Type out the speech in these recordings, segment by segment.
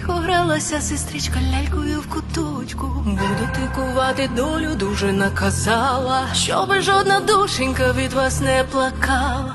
тихо гралася сестричка лялькою в куточку. Буду тикувати долю, дуже наказала, щоби жодна душенька від вас не плакала.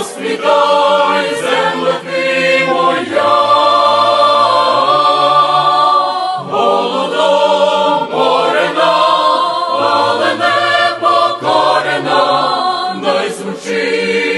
розквітай, земле ти моя, голодом морена, але не покорена, дай звучить.